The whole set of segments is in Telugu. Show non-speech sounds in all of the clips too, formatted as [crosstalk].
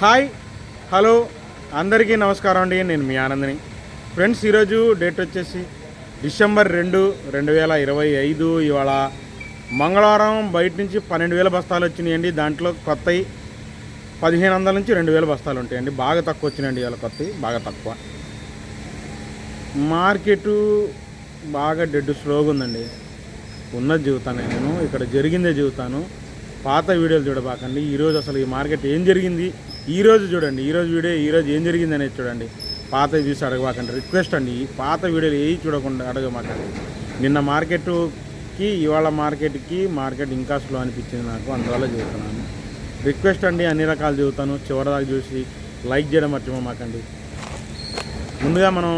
హాయ్ హలో అందరికీ నమస్కారం అండి నేను మీ ఆనందని. ఫ్రెండ్స్ ఈరోజు డేట్ వచ్చేసి డిసెంబర్ రెండు రెండు వేల ఇరవై ఐదు. ఇవాళ మంగళవారం బయట నుంచి పన్నెండు వేల బస్తాలు వచ్చినాయండి. దాంట్లో కొత్తవి పదిహేను వందల నుంచి రెండు వేల బస్తాలు ఉంటాయండి. బాగా తక్కువ వచ్చినాయండి ఇవాళ కొత్తవి బాగా తక్కువ. మార్కెట్ బాగా డెడ్ స్లోగా ఉందండి. ఉన్నది చెబుతాను నేను ఇక్కడ జరిగిందే చెబుతాను పాత వీడియోలు చూడబాకండి. ఈరోజు అసలు ఈ మార్కెట్ ఏం జరిగింది? ఈ రోజు చూడండి ఈరోజు వీడియో ఈరోజు ఏం జరిగింది అనేది చూడండి. పాత చూసి అడగమాకండి రిక్వెస్ట్ అండి ఈ పాత వీడియోలు ఏవి చూడకుండా అడగమాకండి. నిన్న మార్కెట్కి ఇవాళ మార్కెట్కి మార్కెట్ ఇంకా స్లో అనిపించింది నాకు అందువల్ల చెబుతున్నాను. రిక్వెస్ట్ అండి అన్ని రకాలు చెబుతాను. చివరిదాకా చూసి లైక్ చేయడం మర్చిపోమాకండి. ముందుగా మనం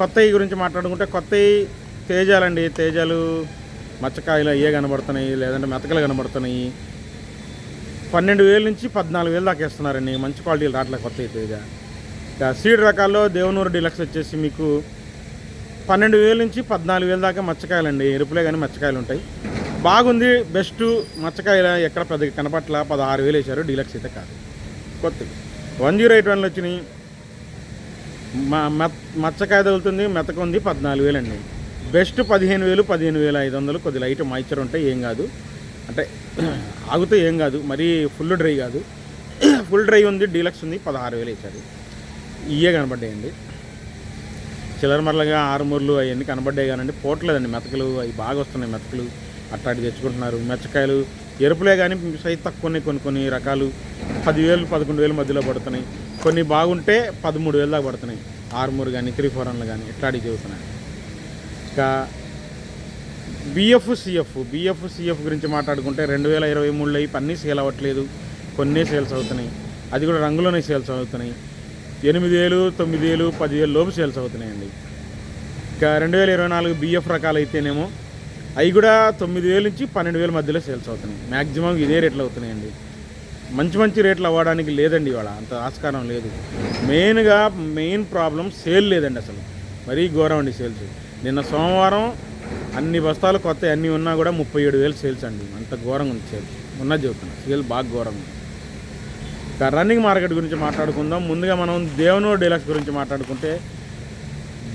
కొత్తవి గురించి మాట్లాడుకుంటే కొత్తవి తేజాలండి. తేజాలు మచ్చకాయలు అయ్యే కనబడుతున్నాయి లేదంటే మెతకలు కనబడుతున్నాయి. పన్నెండు వేల నుంచి పద్నాలుగు వేలు దాకా ఇస్తున్నారండి మంచి క్వాలిటీలు రావట్లేదు కొత్త అయితే ఇక. సీడ్ రకాల్లో దేవనూరు డిలక్స్ వచ్చేసి మీకు పన్నెండు వేల నుంచి పద్నాలుగు వేల దాకా మచ్చకాయలండి. ఎరుపులే కానీ మచ్చకాయలు ఉంటాయి. బాగుంది బెస్ట్ మచ్చకాయలు ఎక్కడ పెద్ద కనపట్ల పదహారు వేలు వేశారు డీలక్స్ అయితే కాదు. కొత్తవి వన్ జీరో ఎయిట్ వన్లు వచ్చినాయి. మచ్చకాయ తగులుతుంది మెతక ఉంది పద్నాలుగు వేలు అండి బెస్ట్ పదిహేను వేలు పదిహేను వేల ఐదు వందలు కొద్ది లైట్ మాయిచర్ ఉంటే ఏం కాదు. అంటే [clears throat] ఆగితే ఏం కాదు మరీ ఫుల్ డ్రై కాదు. [clears throat] ఫుల్ డ్రై ఉంది డీలక్స్ ఉంది పదహారు వేలు ఇచ్చారు. ఇవే కనబడ్డాయండి. చిల్లర మరలగా ఆరుమూర్లు అవన్నీ కనబడ్డాయి కానండి పోవట్లేదండి మెతకలు అవి బాగా వస్తున్నాయి మెతకలు. అట్లాంటి తెచ్చుకుంటున్నారు. మెచ్చకాయలు ఎరుపులే కానీ సైజ్ తక్కువనే కొన్ని కొన్ని రకాలు. పదివేలు పదకొండు వేలు మధ్యలో పడుతున్నాయి. కొన్ని బాగుంటే పదమూడు వేలు దాకా పడుతున్నాయి. ఆరుమూరు కానీ త్రీ ఫోర్ వన్లు కానీ ఇట్లాంటివి చెబుతున్నాయి ఇంకా బిఎఫ్ సిఎఫ్ బిఎఫ్ సిఎఫ్ గురించి మాట్లాడుకుంటే రెండు వేల ఇరవై మూడులో పన్నీ అన్నీ సేల్ అవ్వట్లేదు. కొన్ని సేల్స్ అవుతున్నాయి. అది కూడా రంగులోనే సేల్స్ అవుతున్నాయి. ఎనిమిది వేలు తొమ్మిది వేలు పదివేలు లోపు సేల్స్ అవుతున్నాయండి. ఇంకా రెండు వేల ఇరవై నాలుగు బిఎఫ్ రకాలు అయితేనేమో అవి కూడా తొమ్మిది వేల నుంచి పన్నెండు వేల మధ్యలో సేల్స్ అవుతున్నాయి. మ్యాక్సిమం ఇదే రేట్లు అవుతున్నాయండి. మంచి మంచి రేట్లు అవ్వడానికి లేదండి ఇవాళ. అంత ఆస్కారం లేదు. మెయిన్గా మెయిన్ ప్రాబ్లం సేల్ లేదండి అసలు. మరీ ఘోరం అండి సేల్స్. నిన్న సోమవారం అన్ని బస్తాలు కొత్త అన్నీ ఉన్నా కూడా ముప్పై ఏడు వేలు సేల్స్ అండి. అంత ఘోరంగా ఉంది సేల్స్. ఉన్నది చెబుతున్నాను సేల్ బాగా ఘోరంగా ఉంది. ఇక రన్నింగ్ మార్కెట్ గురించి మాట్లాడుకుందాం. ముందుగా మనం దేవనూరు డీలక్స్ గురించి మాట్లాడుకుంటే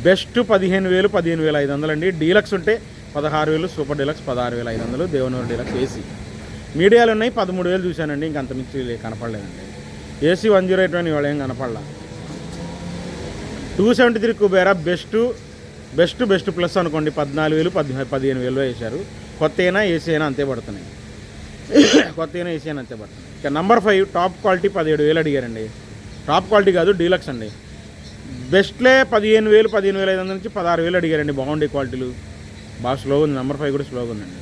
బెస్ట్ పదిహేను వేలు పదిహేను వేల ఐదు వందలు అండి. డీలక్స్ ఉంటే పదహారు వేలు సూపర్ డీలక్స్ పదహారు వేల ఐదు వందలు దేవనూరు డీలక్స్ ఏసీ. మీడియాలు ఉన్నాయి పదమూడు వేలు చూశానండి. ఇంక అంతమించి కనపడలేదండి. AC one zero eight one ఇవాళ ఏం కనపడలా. Two seventy three Kubera best best best plus అనుకోండి పద్నాలుగు వేలు పద్నా పదిహేను వేలు వేశారు. కొత్త అయినా ఏసీ అయినా అంతే పడుతున్నాయి. [coughs] కొత్త అయినా ఏసీ అయినా అంతే పడుతున్నాయి. ఇక నెంబర్ ఫైవ్ టాప్ క్వాలిటీ పదిహేడు వేలు అడిగారండి. టాప్ క్వాలిటీ కాదు డీలక్స్ అండి. బెస్ట్లే పదిహేను వేలు పదిహేను వేల ఐదు వందల నుంచి పదహారు వేలు అడిగారండి బాగుండే క్వాలిటీలు. బాగా స్లోగా ఉంది నెంబర్ ఫైవ్ కూడా స్లోగా ఉందండి.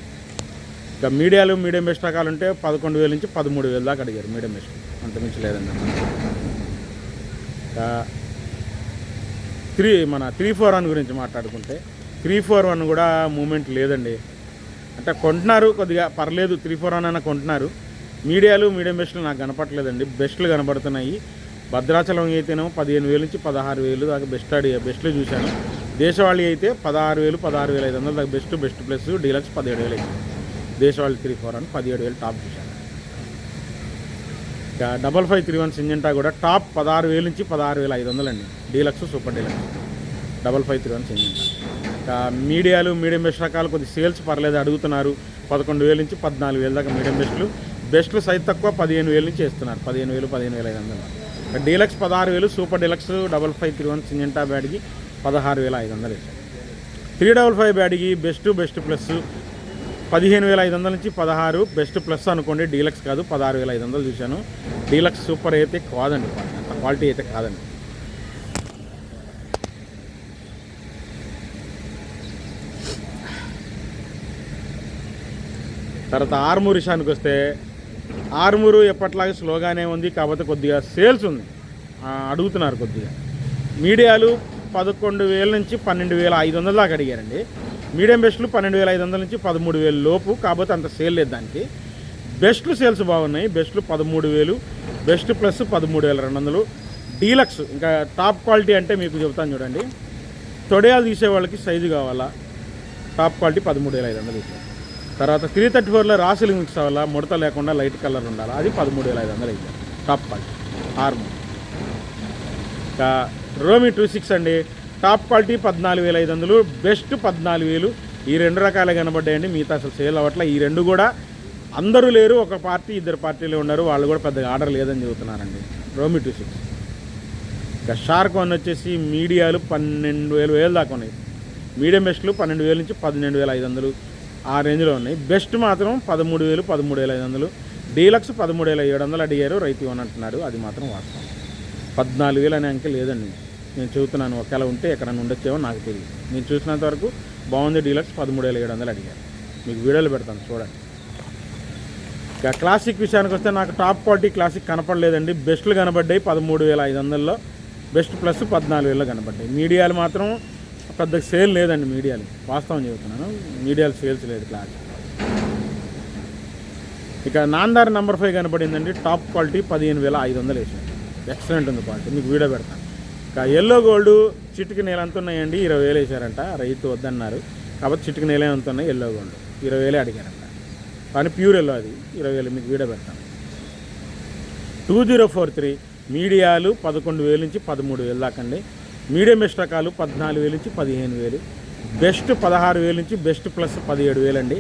ఇక మీడియాలు మీడియం బెస్ట్ రకాలు ఉంటే పదకొండు వేల నుంచి పదమూడు వేలు దాకా అడిగారు మీడియం బెస్ట్. అంత మించి లేదండి త్రీ మన త్రీ ఫోర్ వన్ గురించి మాట్లాడుకుంటే త్రీ ఫోర్ వన్ కూడా మూమెంట్ లేదండి. అంటే కొంటున్నారు కొద్దిగా పర్లేదు త్రీ ఫోర్ వన్ అయినా కొంటున్నారు. మీడియాలు మీడియం బెస్ట్లు నాకు కనపట్లేదండి బెస్ట్లు కనబడుతున్నాయి. భద్రాచలం అయితేనేమో పదిహేను వేలు నుంచి పదహారు వేలు దాకా బెస్ట్ అడి బెస్ట్లు చూశాను. దేశవాళీ అయితే పదహారు వేలు పదహారు వేల ఐదు వందలు దాకా బెస్ట్ బెస్ట్ ప్లస్ డీలక్స్ పదిహేడు వేలు అయింది. దేశవాళీ త్రీ ఫోర్ అని పదిహేడు వేలు టాప్ చూశాను. ఇక double five three one Syngenta కూడా టాప్ పదహారు వేలు నుంచి పదహారు వేల ఐదు వందలు అండి. Deluxe super deluxe. Double five three one Syngenta మీడియాలు మీడియం బెస్ట్ రకాలు కొద్ది సేల్స్ పర్లేదు అడుగుతున్నారు. పదకొండు వేల నుంచి పద్నాలుగు వేల దాకా మీడియం బెస్ట్లు. బెస్ట్లు సైజ్ తక్కువ పదిహేను వేలు నుంచి ఇస్తున్నారు పదిహేను వేలు పదిహేను వేల ఐదు వందలు డీలక్స్ పదహారు వేలు super deluxe double five three one Syngenta బ్యాడ్కి పదహారు వేల ఐదు వందలు ఇచ్చారు. త్రీ డబల్ ఫైవ్ బ్యాడ్కి బెస్ట్ బెస్ట్ ప్లస్ పదిహేను వేల ఐదు వందల నుంచి పదహారు బెస్ట్ ప్లస్ అనుకోండి డీలక్స్ కాదు పదహారు వేల ఐదు వందలు చూశాను. డీలక్స్ సూపర్ అయితే కాదండి అంత క్వాలిటీ అయితే కాదండి. తర్వాత ఆర్మూర్ విషయానికి వస్తే ఆర్మూరు ఎప్పట్లాగే స్లోగానే ఉంది కాకపోతే కొద్దిగా సేల్స్ ఉంది. అడుగుతున్నారు కొద్దిగా. మీడియాలు పదకొండు వేల నుంచి పన్నెండు వేల ఐదు వందల దాకా అడిగారండి. మీడియం బెస్ట్లు పన్నెండు వేల ఐదు వందల నుంచి పదమూడు వేల లోపు కాకపోతే అంత సేల్ లేదు దానికి. బెస్ట్లు సేల్స్ బాగున్నాయి. బెస్ట్లు పదమూడు వేలు బెస్ట్ ప్లస్ పదమూడు వేల రెండు వందలు. డీలక్స్ ఇంకా టాప్ క్వాలిటీ అంటే మీకు చెబుతాను చూడండి. తొడయాలు తీసే వాళ్ళకి సైజు కావాలా? టాప్ క్వాలిటీ పదమూడు వేల ఐదు వందలు ఇచ్చారు. తర్వాత త్రీ థర్టీ ఫోర్లో రాసులింగ్ మిక్స్ అవ్వాలా ముడత లేకుండా లైట్ కలర్ ఉండాలి? అది పదమూడు వేల ఐదు వందలు అయితే టాప్ క్వాలిటీ ఆర్మ్ ఇంకా రోమి టూ సిక్స్ అండి. టాప్ క్వాలిటీ పద్నాలుగు వేల ఐదు వందలు బెస్ట్ పద్నాలుగు వేలు. ఈ రెండు రకాలు కనబడ్డాయండి. మిగతా అసలు సేల్ అవ్వట్లే. ఈ రెండు కూడా అందరూ లేరు. ఒక పార్టీ ఇద్దరు పార్టీలు ఉన్నారు. వాళ్ళు కూడా పెద్దగా ఆర్డర్ లేదని చెబుతున్నారండి. రోమి టూ సిక్స్ ఇంకా షార్క్ వన్ వచ్చేసి మీడియాలు పన్నెండు వేలు వేలు దాకా ఉన్నాయి. మీడియం బెస్ట్లు పన్నెండు వేల నుంచి పన్నెండు వేల ఐదు వందలు. ఆ రేంజ్లో ఉన్నాయి. బెస్ట్ మాత్రం పదమూడు వేలు పదమూడు వేల ఐదు వందలు. డీలక్స్ పదమూడు వేల ఏడు వందలు అడిగారు. రైతు అని అంటున్నాడు. అది మాత్రం వాస్తవం. పద్నాలుగు వేలు అనే అంకె లేదండి. నేను చెబుతున్నాను ఒకవేళ ఉంటే ఎక్కడ ఉండొచ్చేమో నాకు తెలియదు. నేను చూసినంత వరకు బాగుంది డీలక్స్ పదమూడు వేల ఏడు వందలు అడిగారు. మీకు వీడియోలు పెడతాను చూడండి. ఇక క్లాసిక్ విషయానికి వస్తే నాకు టాప్ క్వాలిటీ క్లాసిక్ కనపడలేదండి. బెస్ట్లు కనబడ్డాయి పదమూడు వేల ఐదు వందల్లో. బెస్ట్ ప్లస్ పద్నాలుగు వేలలో కనబడ్డాయి. మీడియాలు మాత్రం పెద్ద సేల్ లేదండి మీడియాలు. వాస్తవం చెబుతున్నాను. మీడియాలు సేల్స్ లేదు క్లాస్ ఇక నాందార్ నెంబర్ ఫైవ్ కనబడిందండి టాప్ క్వాలిటీ పదిహేను వేల ఐదు వందలు వేసాను ఎక్సలెంట్ ఉంది క్వాలిటీ. మీకు వీడియో పెడతాను ఇక ఎల్లో గోల్డ్ చిటికి నేల ఎంత ఉన్నాయండి. ఇరవై వేలు వేసారంట. రైతు వద్దన్నారు. కాబట్టి చిటికి నేలే ఎంత ఉన్నాయి ఎల్లో గోల్డ్ ఇరవై వేలే అడిగారంట. కానీ ప్యూర్ ఎల్లో అది. ఇరవై వేలు మీకు వీడియో పెడతాను. టూ జీరో ఫోర్ త్రీ మీడియాలు పదకొండు వేలు నుంచి పదమూడు వేలు దాకండి మీడియం బెస్ట్ రకాలు పద్నాలుగు వేలు నుంచి పదిహేను వేలు. బెస్ట్ పదహారు వేలు నుంచి బెస్ట్ ప్లస్ పదిహేడు వేలు అండి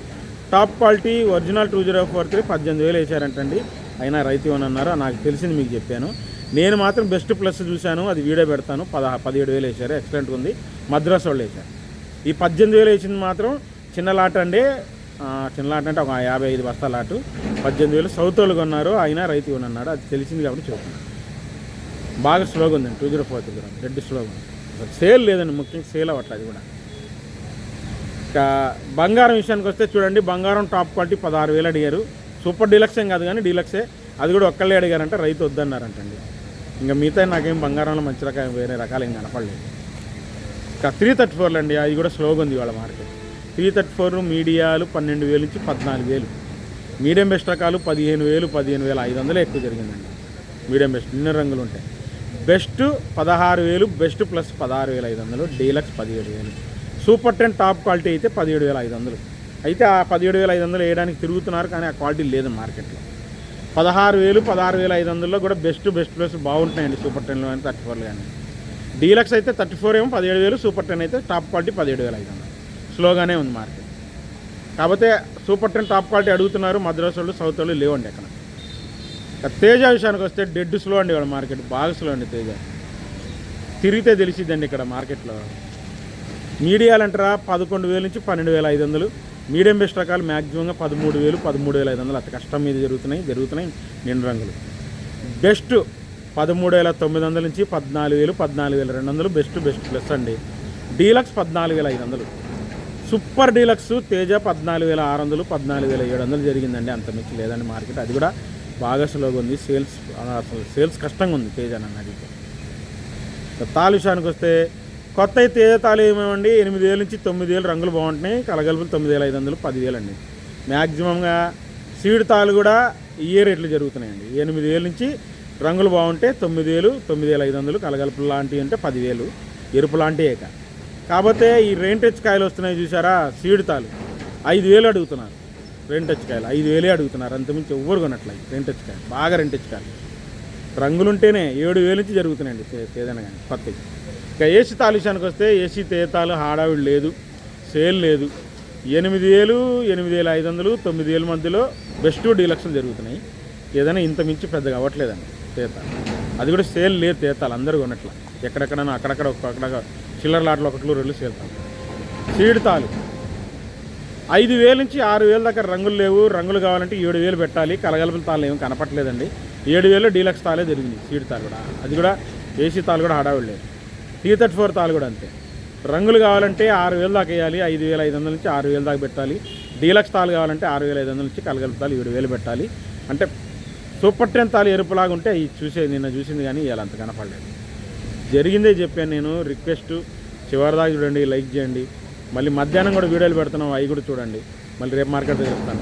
top quality original two zero four three పద్దెనిమిది వేలు వేసారంటండి. అయినా రైతు ఏమన్నారో నాకు తెలిసింది మీకు చెప్పాను. నేను మాత్రం బెస్ట్ ప్లస్ చూశాను అది వీడియో పెడతాను. పదహా పదిహేడు వేలు వేసారు ఎక్సలెంట్గా ఉంది. మద్రాసు వాళ్ళు వేశారు. ఈ పద్దెనిమిది వేలు వేసింది మాత్రం చిన్న లాట్ అండి. చిన్న లాట్ అంటే ఒక యాభై ఐదు బస్తాల లాటు. పద్దెనిమిది వేలు సౌత్ వాళ్ళు కొన్నారు అయినా రైతు అని అది తెలిసింది కాబట్టి చూడండి బాగా స్లోగా ఉందండి. టూ జీరో ఫోర్ కూడా రెడ్ స్లోగా ఉంది. అసలు సేల్ లేదండి. ముఖ్యంగా సేల్ అవ్వట్లేదు అది కూడా. ఇంకా బంగారం విషయానికి వస్తే చూడండి బంగారం టాప్ క్వాలిటీ పదహారు వేలు అడిగారు. సూపర్ డీలక్స్ ఏం కాదు కానీ డీలక్సే అది కూడా ఒక్కళ్ళే అడిగారంటే రైతు వద్దన్నారంటండి. ఇంకా మిగతా నాకేం బంగారంలో మంచి రకం వేరే రకాలు ఏం కనపడలేదు. ఇంకా త్రీ థర్టీ ఫోర్లు అండి అది కూడా స్లోగా ఉంది వాళ్ళ మార్కెట్. త్రీ థర్టీ ఫోర్ మీడియాలు పన్నెండు వేలు నుంచి పద్నాలుగు వేలు. మీడియం బెస్ట్ రకాలు పదిహేను వేలు పదిహేను వేల ఐదు వందలు ఎక్కువ జరిగిందండి. మీడియం బెస్ట్ నిన్న రంగులు ఉంటాయి. బెస్ట్ పదహారు వేలు బెస్ట్ ప్లస్ పదహారు వేల ఐదు వందలు డీలక్స్ పదిహేడు వేలు. సూపర్ టెన్ టాప్ క్వాలిటీ అయితే పదిహేడు వేల ఐదు వందలు. అయితే ఆ పదిహేడు వేల ఐదు వందలు వేయడానికి తిరుగుతున్నారు కానీ ఆ క్వాలిటీ లేదు మార్కెట్లో. పదహారు వేలు పదహారు వేల ఐదు వందల్లో కూడా బెస్ట్ బెస్ట్ ప్లస్ బాగుంటున్నాయండి సూపర్ టెన్లో కానీ థర్టీ ఫోర్లు కానీ. డీలక్స్ అయితే థర్టీ ఫోర్ ఏమో పదిహేడు వేలు సూపర్ టెన్ అయితే టాప్ క్వాలిటీ పదిహేడు వేల ఐదు వందలు. స్లోగానే ఉంది మార్కెట్. కాకపోతే సూపర్ టెన్ టాప్ క్వాలిటీ అడుగుతున్నారు మద్రాసు వాళ్ళు సౌత్ వాళ్ళు లేవండి అక్కడ తేజ విషయానికి వస్తే డెడ్ స్లో అండి ఇక్కడ మార్కెట్ బాగా స్లో అండి తేజ. తిరిగితే తెలిసిద్దండి ఇక్కడ మార్కెట్లో మీడియాలు అంటారా? పదకొండు వేల నుంచి పన్నెండు వేల ఐదు వందలు. మీడియం బెస్ట్ రకాలు మ్యాక్సిమంగా పదమూడు వేలు పదమూడు వేల ఐదు వందలు. అతి కష్టం మీద జరుగుతున్నాయి జరుగుతున్నాయి నిండు రంగులు. బెస్ట్ పదమూడు వేల తొమ్మిది వందల నుంచి పద్నాలుగు వేలు పద్నాలుగు వేల రెండు వందలు. బెస్ట్ బెస్ట్ ప్లస్ అండి. డీలక్స్ పద్నాలుగు వేల ఐదు వందలు. సూపర్ డీలక్స్ తేజ పద్నాలుగు వేల ఆరు వందలు పద్నాలుగు వేల ఏడు వందలు జరిగిందండి. అంత మించి లేదండి మార్కెట్ అది కూడా బాగా స్లోగా ఉంది. సేల్స్ అసలు సేల్స్ కష్టంగా ఉంది తేజ నన్ను అడిగితే ఇక విషయానికి వస్తే కొత్త తేజ తాలు ఏమేమండి? ఎనిమిది వేల నుంచి తొమ్మిది వేలు రంగులు బాగుంటున్నాయి. కలగలుపులు తొమ్మిది వేల ఐదు వందలు పదివేలు అండి. మ్యాక్సిమంగా సీడ్ తాలు కూడా ఇయర్ రేట్లు జరుగుతున్నాయండి? ఎనిమిది వేల నుంచి రంగులు బాగుంటే తొమ్మిది వేలు తొమ్మిది వేల ఐదు వందలు కలగలుపులు లాంటివి అంటే పదివేలు ఎరుపు లాంటివే కాకపోతే ఈ రెయిన్ టచ్ కాయలు వస్తున్నాయి చూసారా సీడ్ తాలు ఐదు వేలు అడుగుతున్నారు. రెయిన్ ఐదు వేలే అడుగుతున్నారు. అంతమించి ఎవ్వరు కొనట్లేదు. రెయిన్ టచ్ బాగా రెయిన్ టచ్ రంగులుంటేనే ఏడు వేలు నుంచి జరుగుతున్నాయండి ఏదైనా కానీ కొత్తవి. ఇక ఏసీ తాలు వస్తే ఏసీ తేతాలు హాడావిడి లేదు. సేల్ లేదు. ఎనిమిది వేలు ఎనిమిది వేల ఐదు వందలు తొమ్మిది వేల మధ్యలో బెస్ట్ డీలక్షన్ జరుగుతున్నాయి. ఏదైనా ఇంత మించి పెద్దగా అవ్వట్లేదండి తేతాలు. అది కూడా సేల్ లేదు తేతాలు. అందరూ కొనట్లా. ఎక్కడెక్కడ అక్కడక్కడ అక్కడ చిల్లర లాట్లు ఒకట్లు రెండు సేల్తాలు సీడ్ తాలు. ఐదు వేల నుంచి ఆరు వేల దాకా రంగులు లేవు. రంగులు కావాలంటే ఏడు వేలు పెట్టాలి. కలగలుపుల తాళ్ళు ఏమి కనపట్లేదండి ఏడు వేలు డీలక్స్ తాలే జరిగింది సీడ్ తాలు కూడా. అది కూడా ఏసీ తాలు కూడా హడావిడి లేదు. టీ థర్టీ ఫోర్ తాలు కూడా అంతే. రంగులు కావాలంటే ఆరు వేలు దాకా వేయాలి. ఐదు వేల ఐదు వందల నుంచి ఆరు వేలు దాకా పెట్టాలి. డీలక్స్ తాలు కావాలంటే ఆరు వేల ఐదు వందల నుంచి కలగలుపుతాలు ఏడు వేలు పెట్టాలి. అంటే సూపర్ టెన్ తాలు ఎరుపులాగా ఉంటే ఇది చూసే నిన్న చూసింది కానీ ఇవాళ అంత కనపడలేదు. జరిగిందే చెప్పాను నేను. రిక్వెస్ట్ చివరిదాకా చూడండి. లైక్ చేయండి. మళ్ళీ మధ్యాహ్నం కూడా వీడియోలు పెడుతున్నాం అవి కూడా చూడండి. మళ్ళీ రేపు మార్కెట్ చేస్తాను